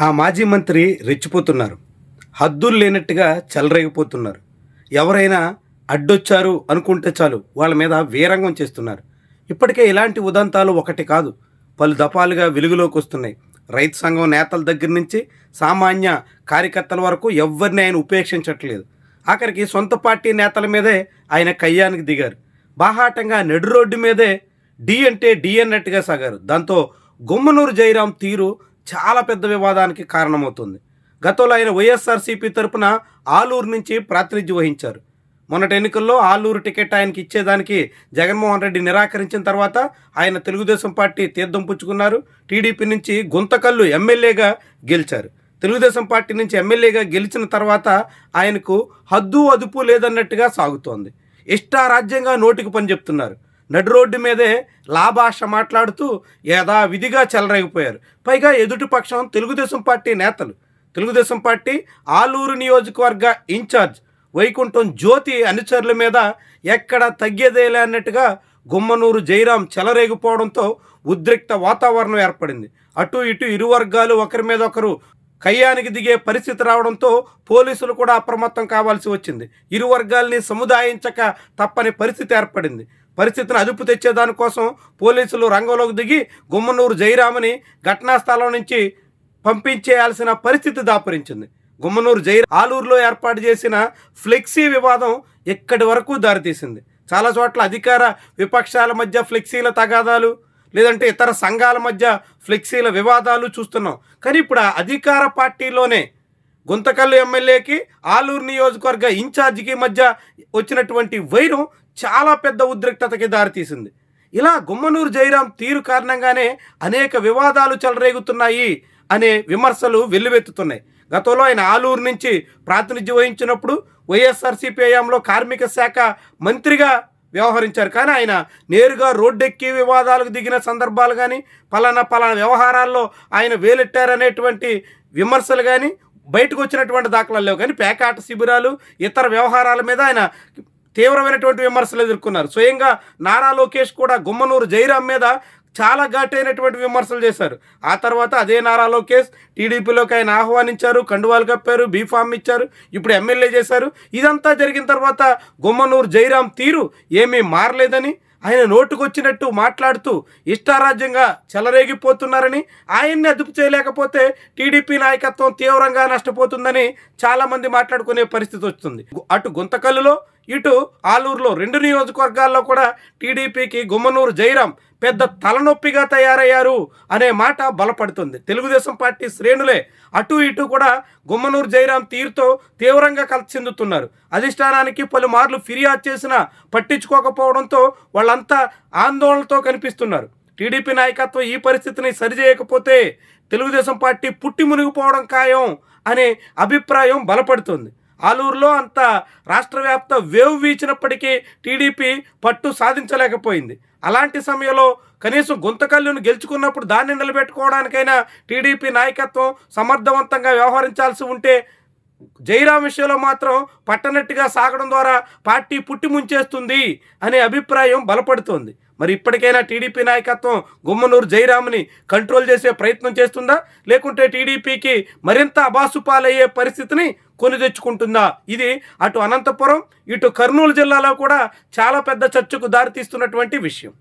ఆ మాజీ మంత్రి రెచ్చిపోతున్నారు. హద్దులు లేనట్టుగా చెలరేగిపోతున్నారు. ఎవరైనా అడ్డొచ్చారు అనుకుంటే చాలు వాళ్ళ మీద వీరంగం చేస్తున్నారు. ఇప్పటికే ఇలాంటి ఉదంతాలు ఒకటి కాదు. పలు దఫాలుగా వెలుగులోకి వస్తున్నాయి. రైతు సంఘం నేతల దగ్గర నుంచి సామాన్య కార్యకర్తల వరకు ఎవరిని ఆయన ఉపేక్షించట్లేదు. ఆఖరికి సొంత పార్టీ నేతల మీదే ఆయన కయ్యానికి దిగారు. బాహాటంగా నడు రోడ్డు మీదే డి అంటే డి అన్నట్టుగా సాగారు. దాంతో గుమ్మనూరు జయరాం తీరు చాలా పెద్ద వివాదానికి కారణమవుతుంది. గతంలో ఆయన వైఎస్ఆర్సీపీ తరపున ఆలూరు నుంచి ప్రాతినిధ్యం వహించారు. మొన్నటి ఎన్నికల్లో ఆలూరు టికెట్ ఆయనకి ఇచ్చేదానికి జగన్మోహన్ రెడ్డి నిరాకరించిన తర్వాత ఆయన తెలుగుదేశం పార్టీ తీర్థం పుచ్చుకున్నారు. టీడీపీ నుంచి గుంతకల్లు ఎమ్మెల్యేగా గెలిచారు. తెలుగుదేశం పార్టీ నుంచి ఎమ్మెల్యేగా గెలిచిన తర్వాత ఆయనకు హద్దు అదుపు లేదన్నట్టుగా సాగుతోంది. ఇష్టారాజ్యంగా నోటికి పని చెప్తున్నారు. నడు రోడ్డు మీదే లాభాష మాట్లాడుతూ యథావిధిగా చెలరేగిపోయారు. పైగా ఎదుటి పక్షం తెలుగుదేశం పార్టీ నేతలు. తెలుగుదేశం పార్టీ ఆలూరు నియోజకవర్గ ఇన్ఛార్జ్ వైకుంఠం జ్యోతి అనుచరుల మీద ఎక్కడ తగ్గేదేలే అన్నట్టుగా గుమ్మనూరు జయరాం చెలరేగిపోవడంతో ఉద్రిక్త వాతావరణం ఏర్పడింది. అటు ఇటు ఇరు వర్గాలు ఒకరి మీద ఒకరు కయ్యానికి దిగే పరిస్థితి రావడంతో పోలీసులు కూడా అప్రమత్తం కావాల్సి వచ్చింది. ఇరు వర్గాల్ని సముదాయించక తప్పని పరిస్థితి ఏర్పడింది. పరిస్థితిని అదుపు తెచ్చేదానికోసం పోలీసులు రంగంలోకి దిగి గుమ్మనూరు జయరామని ఘటనా స్థలం నుంచి పంపించేయాల్సిన పరిస్థితి దాపురించింది. గుమ్మనూరు జై ఆలూరులో ఏర్పాటు చేసిన ఫ్లెక్సీ వివాదం ఎక్కడి వరకు దారితీసింది. చాలా చోట్ల అధికార విపక్షాల మధ్య ఫ్లెక్సీల తగాదాలు లేదంటే ఇతర సంఘాల మధ్య ఫ్లెక్సీల వివాదాలు చూస్తున్నాం. కానీ ఇప్పుడు అధికార పార్టీలోనే గుంతకల్లు ఎమ్మెల్యేకి ఆలూరు నియోజకవర్గ ఇన్ఛార్జికి మధ్య వచ్చినటువంటి వైరం చాలా పెద్ద ఉద్రిక్తతకి దారితీసింది. ఇలా గుమ్మనూరు జయరాం తీరు కారణంగానే అనేక వివాదాలు చెలరేగుతున్నాయి అనే విమర్శలు వెల్లువెత్తుతున్నాయి. గతంలో ఆయన ఆలూరు నుంచి ప్రాతినిధ్యం వహించినప్పుడు వైఎస్ఆర్సీపీ హయాంలో కార్మిక శాఖ మంత్రిగా వ్యవహరించారు. కానీ ఆయన నేరుగా రోడ్డెక్కి వివాదాలకు దిగిన సందర్భాలు కానీ పలానా పలానా వ్యవహారాల్లో ఆయన వేలెట్టారనేటువంటి విమర్శలు కానీ బయటకు వచ్చినటువంటి దాఖలాలు లేవు. కానీ పేకాట శిబిరాలు ఇతర వ్యవహారాల మీద ఆయన తీవ్రమైనటువంటి విమర్శలు ఎదుర్కొన్నారు. స్వయంగా నారా లోకేష్ కూడా గుమ్మనూరు జైరాం మీద చాలా ఘాటైనటువంటి విమర్శలు చేశారు. ఆ తర్వాత అదే నారా లోకేష్ టీడీపీలోకి ఆయన ఆహ్వానించారు కండువాలు కప్పారు బీఫామ్ ఇచ్చారు ఇప్పుడు ఎమ్మెల్యే చేశారు. ఇదంతా జరిగిన తర్వాత గుమ్మనూరు జైరాం తీరు ఏమీ మారలేదని ఆయన నోటుకొచ్చినట్టు మాట్లాడుతూ ఇష్టారాజ్యంగా చెలరేగిపోతున్నారని ఆయన్ని అదుపు చేయలేకపోతే టీడీపీ నాయకత్వం తీవ్రంగా నష్టపోతుందని చాలామంది మాట్లాడుకునే పరిస్థితి వస్తుంది. అటు గుంతకల్లులో ఇటు ఆలూరులో రెండు నియోజకవర్గాల్లో కూడా టీడీపీకి గుమ్మనూరు జయరాం పెద్ద తలనొప్పిగా తయారయ్యారు అనే మాట బలపడుతుంది. తెలుగుదేశం పార్టీ శ్రేణులే అటు ఇటు కూడా గుమ్మనూరు జయరాం తీరుతో తీవ్రంగా కలిసిందుతున్నారు అధిష్టానానికి పలుమార్లు ఫిర్యాదు చేసినా పట్టించుకోకపోవడంతో వాళ్ళంతా ఆందోళనతో కనిపిస్తున్నారు. టీడీపీ నాయకత్వం ఈ పరిస్థితిని సరిచేయకపోతే తెలుగుదేశం పార్టీ పుట్టి మునిగిపోవడం ఖాయం అనే అభిప్రాయం బలపడుతుంది. ఆలూరులో అంత రాష్ట్ర వ్యాప్త వేవ్ వీచినప్పటికీ టీడీపీ పట్టు సాధించలేకపోయింది. అలాంటి సమయంలో కనీసం గుంతకల్లును గెలుచుకున్నప్పుడు దాన్ని నిలబెట్టుకోవడానికైనా టీడీపీ నాయకత్వం సమర్థవంతంగా వ్యవహరించాల్సి ఉంటే జయరాం విషయంలో మాత్రం పట్టనట్టుగా సాగడం ద్వారా పార్టీ పుట్టి ముంచేస్తుంది అనే అభిప్రాయం బలపడుతోంది. మరి ఇప్పటికైనా టీడీపీ నాయకత్వం గుమ్మనూరు జయరామ్ని కంట్రోల్ చేసే ప్రయత్నం చేస్తుందా? లేకుంటే టీడీపీకి మరింత అబాసుపాలయ్యే పరిస్థితిని కొని తెచ్చుకుంటుందా? ఇది అటు అనంతపురం ఇటు కర్నూలు జిల్లాలో కూడా చాలా పెద్ద చర్చకు దారితీస్తున్నటువంటి విషయం.